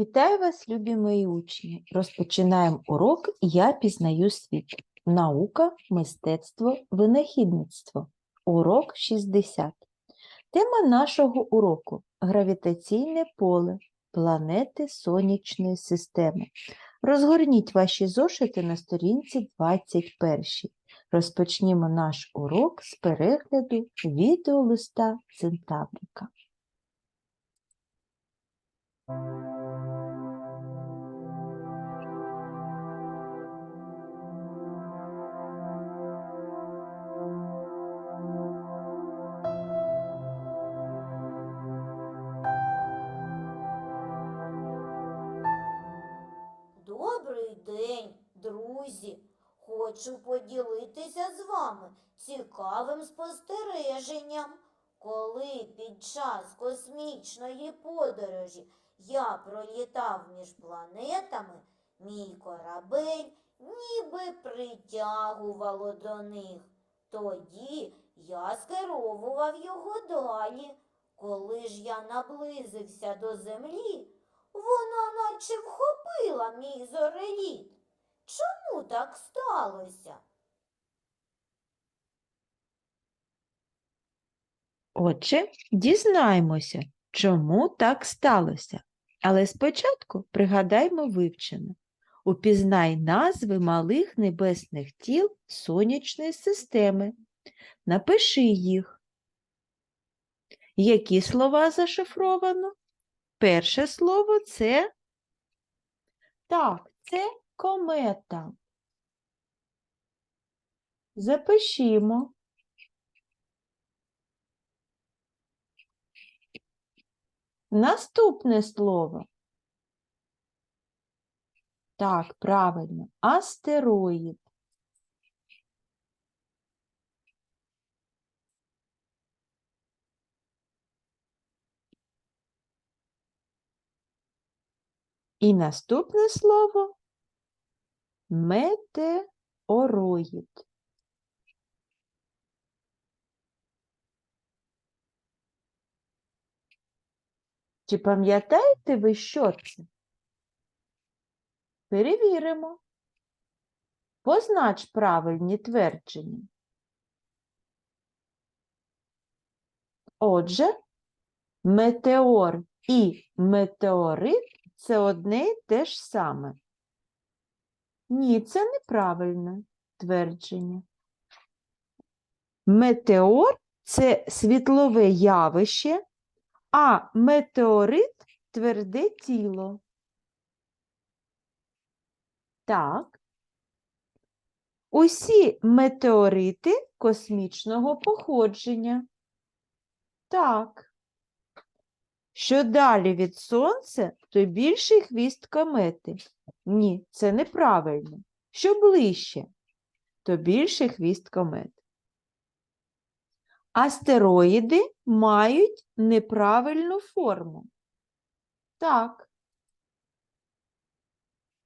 Вітаю вас, любі мої учні! Розпочинаємо урок Я пізнаю світ. Наука, мистецтво, винахідництво. Урок 60. Тема нашого уроку гравітаційне поле, планети Сонячної системи. Розгорніть ваші зошити на сторінці 21. Розпочнімо наш урок з перегляду відеолиста Центаврика. Поділитися з вами цікавим спостереженням. Коли під час космічної подорожі я пролітав між планетами, мій корабель ніби притягувало до них. Тоді я скеровував його далі. Коли ж я наблизився до землі, вона наче вхопила мій зореліт. Чому так сталося? Отже, дізнаємося, чому так сталося. Але спочатку пригадаймо вивчене. Упізнай назви малих небесних тіл сонячної системи. Напиши їх. Які слова зашифровано? Перше слово це так, це комета. Запишімо. Наступне слово. Так, правильно, астероїд. І наступне слово метеороїд. Чи пам'ятаєте ви, що це? Перевіримо. Познач правильні твердження. Отже, метеор і метеорит це одне й те ж саме. Ні, це неправильне твердження. Метеор це світлове явище, а метеорит тверде тіло. Так. Усі метеорити космічного походження. Так. Що далі від Сонця, то більший хвіст комети. Ні, це неправильно. Що ближче, то більший хвіст комети. Астероїди мають неправильну форму. Так.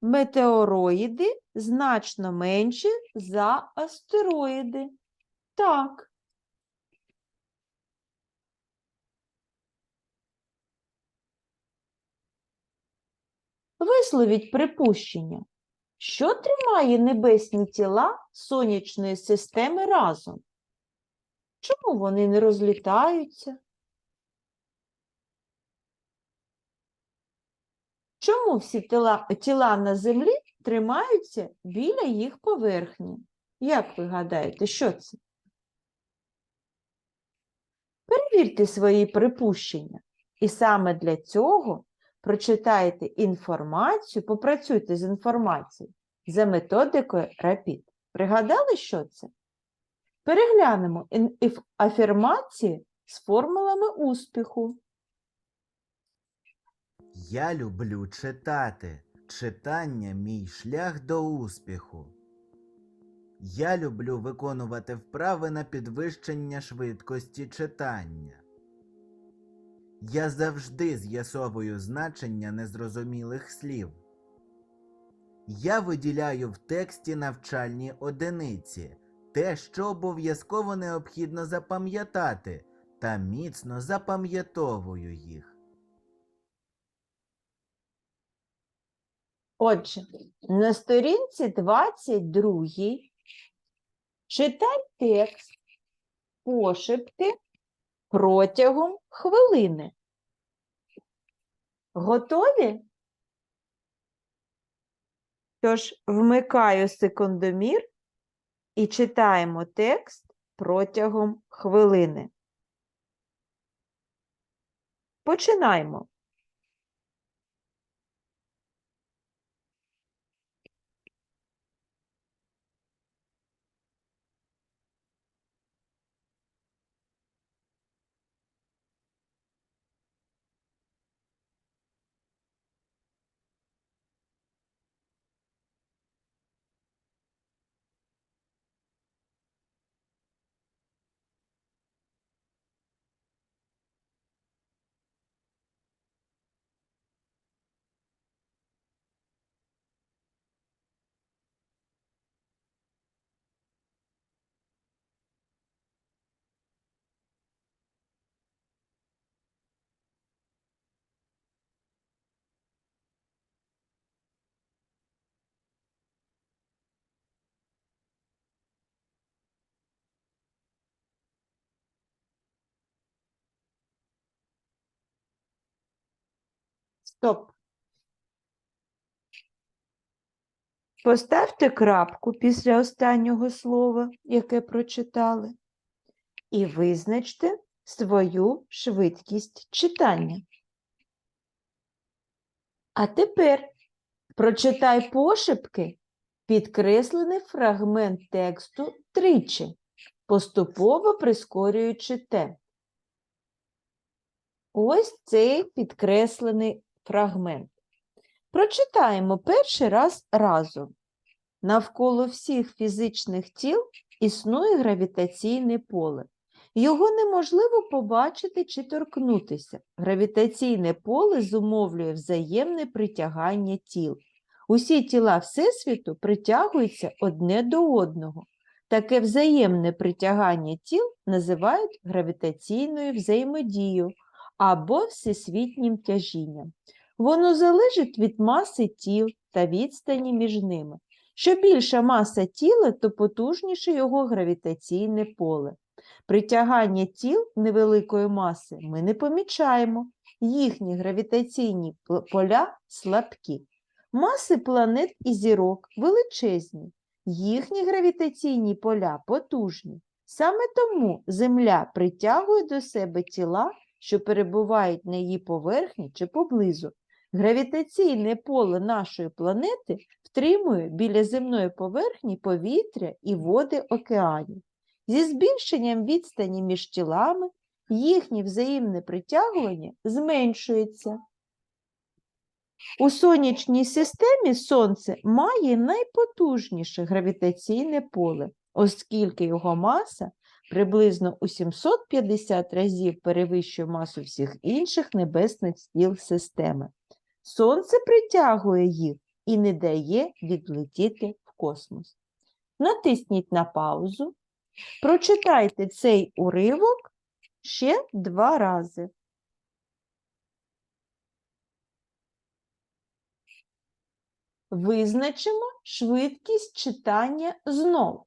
Метеороїди значно менші за астероїди. Так. Висловіть припущення, що тримає небесні тіла сонячної системи разом? Чому вони не розлітаються? Чому всі тіла, тіла на землі тримаються біля їх поверхні? Як ви гадаєте, що це? Перевірте свої припущення. І саме для цього прочитайте інформацію, попрацюйте з інформацією за методикою RAPID. Пригадали, що це? Переглянемо афірмації з формулами успіху. Я люблю читати. Читання мій шлях до успіху. Я люблю виконувати вправи на підвищення швидкості читання. Я завжди з'ясовую значення незрозумілих слів. Я виділяю в тексті навчальні одиниці, те, що обов'язково необхідно запам'ятати, та міцно запам'ятовую їх. Отже, на сторінці 22 читай текст пошепки протягом хвилини. Готові? Тож вмикаю секундомір і читаємо текст протягом хвилини. Починаємо. Стоп. Поставте крапку після останнього слова, яке прочитали, і визначте свою швидкість читання. А тепер прочитай пошепки підкреслений фрагмент тексту тричі, поступово прискорюючи темп. Ось цей підкреслений фрагмент. Прочитаємо перший раз разом. Навколо всіх фізичних тіл існує гравітаційне поле. Його неможливо побачити чи торкнутися. Гравітаційне поле зумовлює взаємне притягання тіл. Усі тіла Всесвіту притягуються одне до одного. Таке взаємне притягання тіл називають гравітаційною взаємодією або всесвітнім тяжінням. Воно залежить від маси тіл та відстані між ними. Що більша маса тіла, то потужніше його гравітаційне поле. Притягання тіл невеликої маси ми не помічаємо, їхні гравітаційні поля слабкі. Маси планет і зірок величезні, їхні гравітаційні поля потужні. Саме тому Земля притягує до себе тіла, що перебувають на її поверхні чи поблизу. Гравітаційне поле нашої планети втримує біля земної поверхні повітря і води океанів. Зі збільшенням відстані між тілами їхнє взаємне притягування зменшується. У сонячній системі Сонце має найпотужніше гравітаційне поле, оскільки його маса приблизно у 750 разів перевищує масу всіх інших небесних тіл системи. Сонце притягує їх і не дає відлетіти в космос. Натисніть на паузу, прочитайте цей уривок ще два рази. Визначимо швидкість читання знов.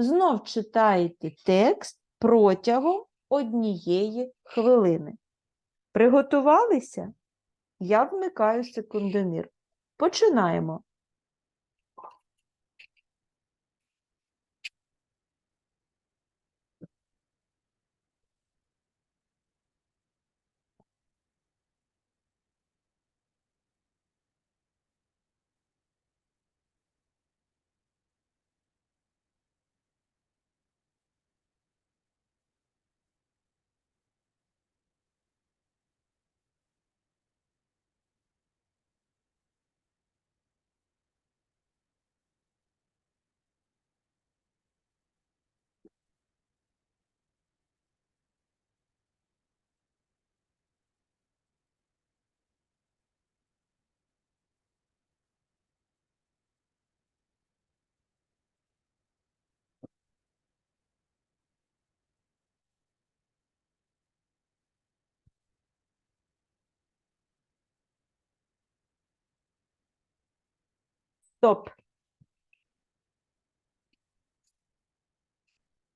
Знов читаєте текст протягом однієї хвилини. Приготувалися? Я вмикаю секундомір. Починаємо. Стоп.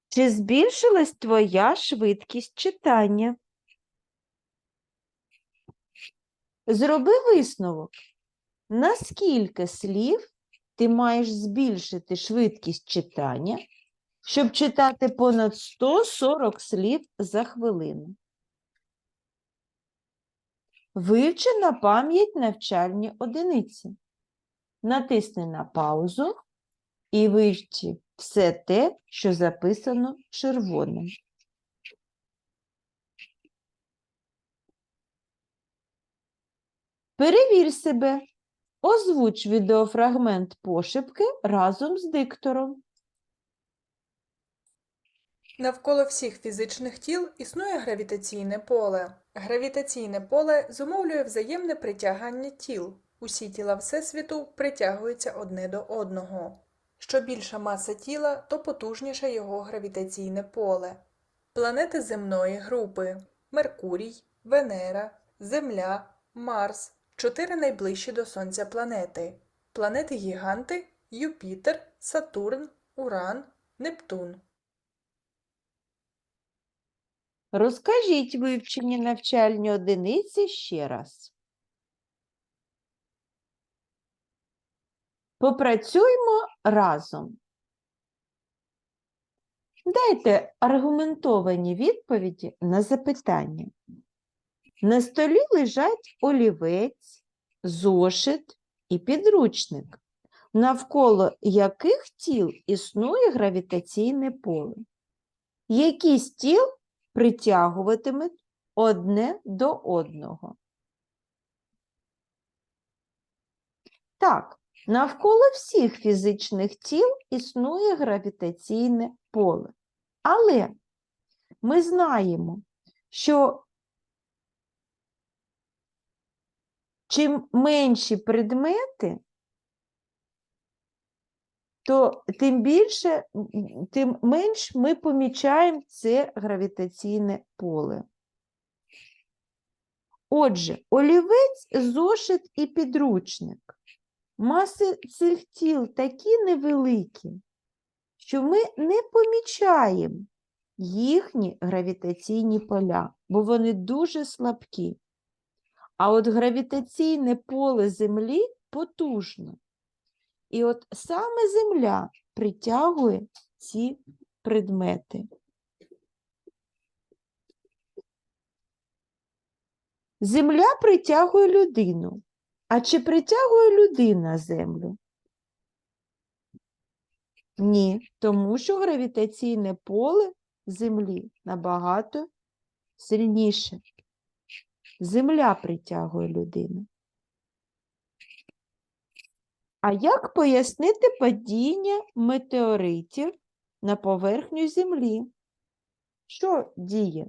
Чи збільшилась твоя швидкість читання? Зроби висновок. На скільки слів ти маєш збільшити швидкість читання, щоб читати понад 140 слів за хвилину? Вивчи на пам'ять навчальні одиниці. Натисни на паузу і вивчи все те, що записано червоним. Перевір себе. Озвуч відеофрагмент пошепки разом з диктором. Навколо всіх фізичних тіл існує гравітаційне поле. Гравітаційне поле зумовлює взаємне притягання тіл. Усі тіла Всесвіту притягуються одне до одного. Що більша маса тіла, то потужніше його гравітаційне поле. Планети земної групи Меркурій, Венера, Земля, Марс чотири найближчі до Сонця планети. Планети гіганти Юпітер, Сатурн, Уран, Нептун. Розкажіть вивчені навчальні одиниці ще раз. Попрацюймо разом. Дайте аргументовані відповіді на запитання. На столі лежать олівець, зошит і підручник, навколо яких тіл існує гравітаційне поле. Які з тіл притягуватимуть одне до одного. Так, навколо всіх фізичних тіл існує гравітаційне поле. Але ми знаємо, що чим менші предмети, то тим більше, тим менш ми помічаємо це гравітаційне поле. Отже, олівець, зошит і підручник. Маси цих тіл такі невеликі, що ми не помічаємо їхні гравітаційні поля, бо вони дуже слабкі. А от гравітаційне поле Землі потужне. І от саме Земля притягує ці предмети. Земля притягує людину. А чи притягує людина Землю? Ні, тому що гравітаційне поле Землі набагато сильніше. Земля притягує людину. А як пояснити падіння метеоритів на поверхню Землі? Що діє?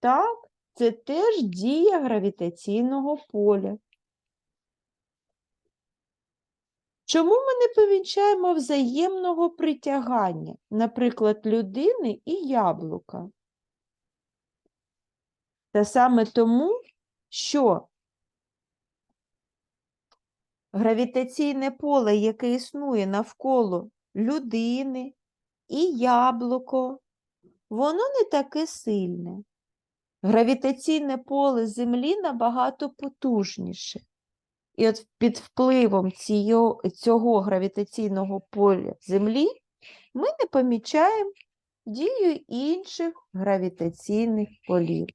Так, це теж дія гравітаційного поля. Чому ми не помічаємо взаємного притягання, наприклад, людини і яблука? Та саме тому, що гравітаційне поле, яке існує навколо людини і яблуко, воно не таке сильне. Гравітаційне поле Землі набагато потужніше. І от під впливом цього, цього гравітаційного поля Землі ми не помічаємо дію інших гравітаційних полів.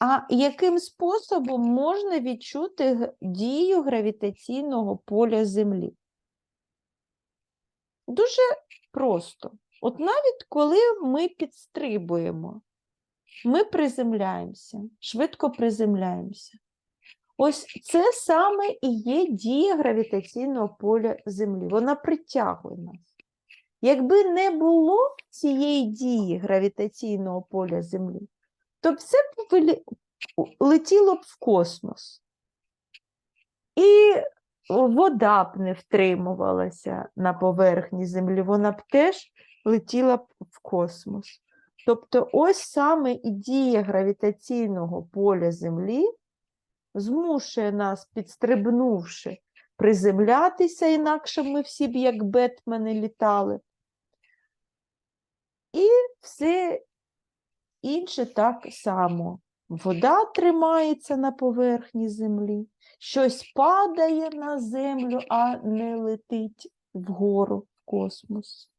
А яким способом можна відчути дію гравітаційного поля Землі? Дуже просто. От навіть коли ми підстрибуємо, ми приземляємося, швидко приземляємося. Ось це саме і є дія гравітаційного поля Землі. Вона притягує нас. Якби не було цієї дії гравітаційного поля Землі, то б все б летіло б в космос. І вода б не втримувалася на поверхні Землі, вона б теж летіла б в космос. Тобто, ось саме і дія гравітаційного поля Землі змушує нас, підстрибнувши, приземлятися, інакше ми всі б як Бетмени літали. І все інше так само. Вода тримається на поверхні землі, щось падає на землю, а не летить вгору в космос.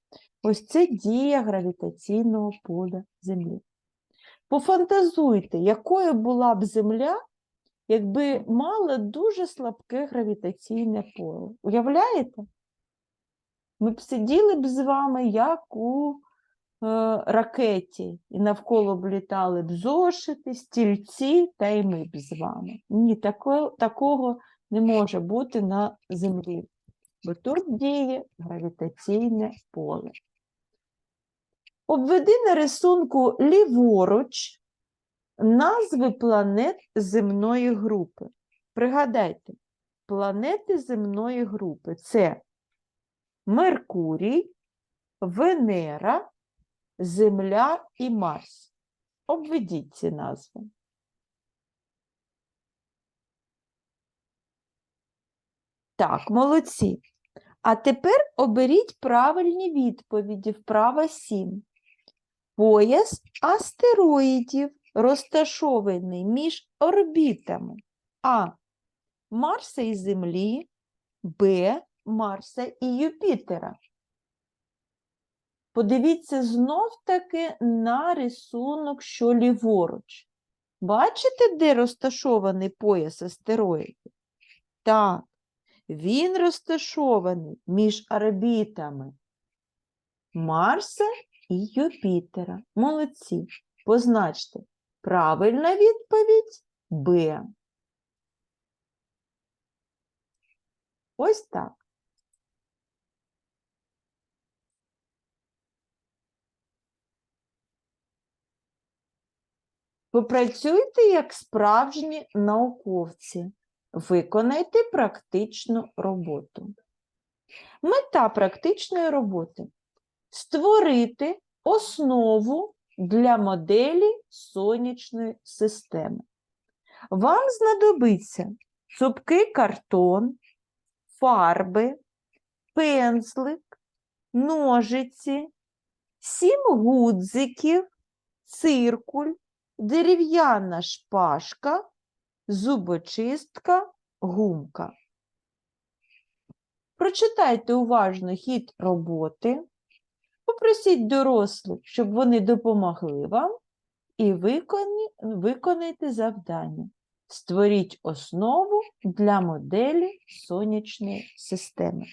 Ось це дія гравітаційного поля Землі. Пофантазуйте, якою була б Земля, якби мала дуже слабке гравітаційне поле. Уявляєте? Ми б сиділи б з вами як у е, ракеті, і навколо б літали б зошити, стільці, та й ми б з вами. Ні, такого, такого не може бути на Землі, бо тут діє гравітаційне поле. Обведи на рисунку ліворуч назви планет земної групи. Пригадайте, планети земної групи це Меркурій, Венера, Земля і Марс. Обведіть ці назви. Так, молодці. А тепер оберіть правильні відповіді. Вправа 7. Пояс астероїдів розташований між орбітами А. Марса і Землі, Б. Марса і Юпітера. Подивіться знов таки на рисунок, що ліворуч. Бачите, де розташований пояс астероїдів? Так, він розташований між орбітами Марса і Юпітера. Молодці. Позначте. Правильна відповідь Б. Ось так. Попрацюйте як справжні науковці. Виконайте практичну роботу. Мета практичної роботи створити основу для моделі сонячної системи. Вам знадобиться цупкий картон, фарби, пензлик, ножиці, сім гудзиків, циркуль, дерев'яна шпажка, зубочистка, гумка. Прочитайте уважно хід роботи, попросіть дорослих, щоб вони допомогли вам, і виконайте завдання. Створіть основу для моделі сонячної системи.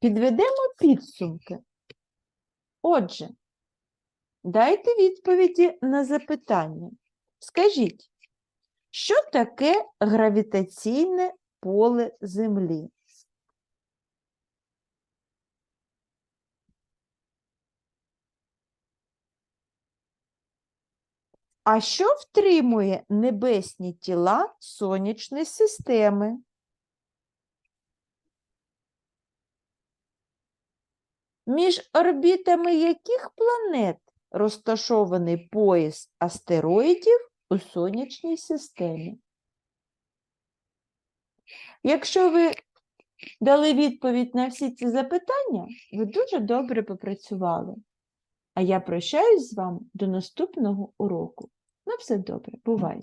Підведемо підсумки. Отже, дайте відповіді на запитання. Скажіть, що таке гравітаційне поле Землі? А що втримує небесні тіла сонячної системи? Між орбітами яких планет розташований пояс астероїдів у сонячній системі? Якщо ви дали відповідь на всі ці запитання, ви дуже добре попрацювали. А я прощаюсь з вами до наступного уроку. На все добре, бувайте!